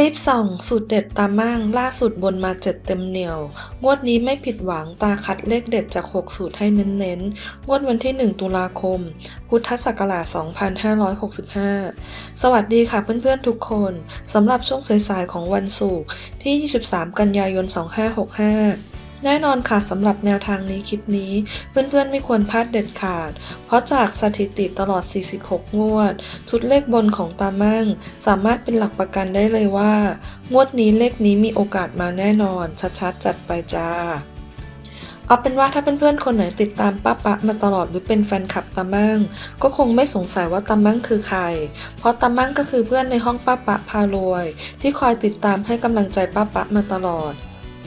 รีบส่องสูตรเด็ดตามั่งล่าสุดบนมาเจ็ดเต็มเหนียว งวดนี้ไม่ผิดหวังตาคัดเลขเด็ดจาก 6 สูตรให้เน้นๆ งวดวันที่ 1 ตุลาคม พุทธศักราช 2565 สวัสดีค่ะเพื่อนๆทุกคนสำหรับช่วงสายๆของวันศุกร์ที่ 23 กันยายน 2565 แน่นอนค่ะสำหรับแนวทางนี้คลิปนี้ เพื่อนๆไม่ควรพลาดเด็ดขาด เพราะจากสถิติตลอด 46 งวด ชุดเลขบนของตามั่ง สามารถเป็นหลักประกันได้เลยว่า งวดนี้เลขนี้มีโอกาสมาแน่นอน ชัดๆ จัดไปจ้าเอาเป็นว่าถ้าเพื่อนๆคนไหนติดตามป้าปะมาตลอดหรือเป็นแฟนคลับตามั่ง ก็คงไม่สงสัยว่าตามั่งคือใคร เพราะตามั่งก็คือเพื่อนในห้องป้าปะพารวย ที่คอยติดตามให้กำลังใจป้าปะมาตลอด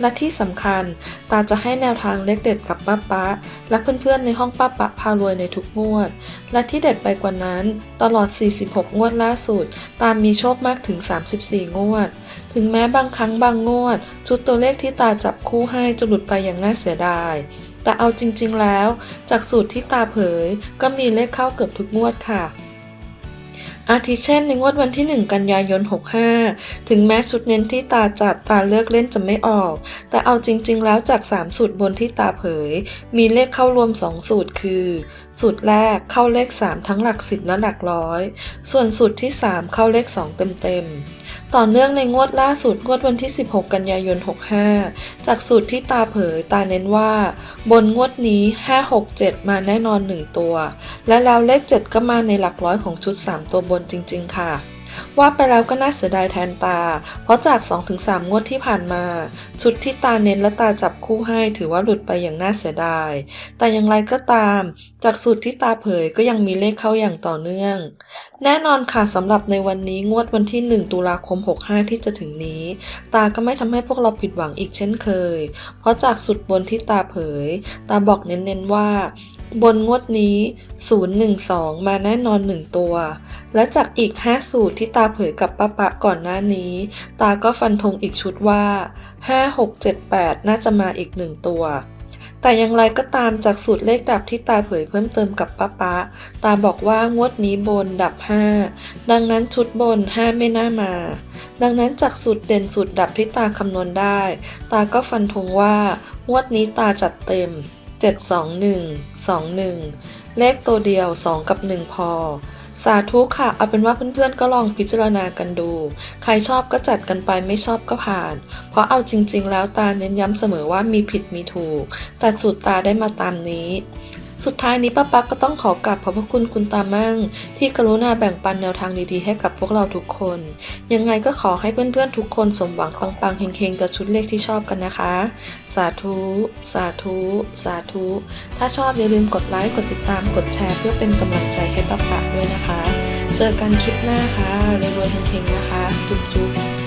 และที่สำคัญ ตาจะให้แนวทางเล็กเด็ดกับป้าปะและเพื่อนๆในห้องป้าปะพารวยในทุกงวด และที่เด็ดไปกว่านั้น ตลอด 46 งวดล่าสุด ตามีโชคมากถึง 34 งวด ถึงแม้บางครั้งบางงวด ชุดตัวเลขที่ตาจับคู่ให้จะหลุดไปอย่างน่าเสียดาย แต่เอาจริงๆแล้ว จากสูตรที่ตาเผย ก็มีเลขเข้าเกือบทุกงวดค่ะ อาทิเช่นในงวดวันที่ 1 กันยายน 65 ถึงแม้ชุดเน้นที่ตาจัดตาเลือกเล่นจะไม่ออก แต่เอาจริง ๆ แล้วจาก 3 สูตรบนที่ตาเผย มีเลขเข้ารวม 2 สูตรคือ สูตรแรกเข้าเลข 3 ทั้งหลัก 10 และหลักร้อย ส่วนสูตรที่ 3 เข้าเลข 2 เต็มๆ ต่อเนื่องในงวดล่าสุดงวดวันที่ 16 กันยายน 65 จากสูตรที่ตาเผยตาเน้นว่า บนงวดนี้ 567 มาแน่นอน 1 ตัว และแล้วเลข 7 ก็มาในหลักร้อยของชุด 3 ตัวบนจริง ๆ ค่ะ ว่าไปแล้วก็น่าเสียดายแทนตา เพราะจาก 2-3 งวดที่ผ่านมา ชุดที่ตาเน้นและตาจับคู่ให้ถือว่าหลุดไปอย่างน่าเสียดาย แต่อย่างไรก็ตาม จากสูตรที่ตาเผยก็ยังมีเลขเข้าอย่างต่อเนื่อง แน่นอนค่ะสำหรับในวันนี้งวดวันที่ 1 ตุลาคม 65 ที่จะถึงนี้ ตาก็ไม่ทำให้พวกเราผิดหวังอีกเช่นเคย เพราะจากสุดบนที่ตาเผย ตาบอกเน้นๆว่า บนงวดนี้ 012 มาแน่นอน 1 ตัว และจากอีก 5 สูตรที่ตาเผยกับป้าปะก่อนหน้านี้ ตาก็ฟันธงอีกชุดว่า 5 6 7 8 น่าจะมาอีก 1 ตัว แต่อย่างไรก็ตามจากสูตรเลขดับที่ตาเผยเพิ่มเติมกับป้าปะ ตาบอกว่างวดนี้บนดับ 5 ดังนั้นชุดบน 5 ไม่น่ามา ดังนั้นจากสูตรเด่นสูตรดับที่ตาคำนวณได้ ตาก็ฟันธงว่างวดนี้ตาจัดเต็ม 721 21 เลขตัวเดียว 2 กับ 1 พอ สาธุค่ะ เอาเป็นว่าเพื่อนๆก็ลองพิจารณากันดู ใครชอบก็จัดกันไปไม่ชอบก็ผ่าน เพราะเอาจริง ๆ แล้วตาเน้นย้ำเสมอว่ามีผิดมีถูก แต่สุดตาได้มาตามนี้ สุดท้ายนี้ป้าปักก็ต้องขอกราบขอบพระคุณคุณตามั่ง ที่กรุณาแบ่งปันแนวทางดีๆให้กับพวกเราทุกคน ยังไงก็ขอให้เพื่อนๆทุกคนสมหวังปังๆเฮงๆกับชุดเลขที่ชอบกันนะคะ สาธุ สาธุ สาธุ ถ้าชอบอย่าลืมกดไลค์กดติดตามกดแชร์เพื่อเป็นกำลังใจให้ป้าปักด้วยนะคะ เจอกันคลิปหน้าค่ะรวยๆเฮงๆนะคะ จุ๊บๆ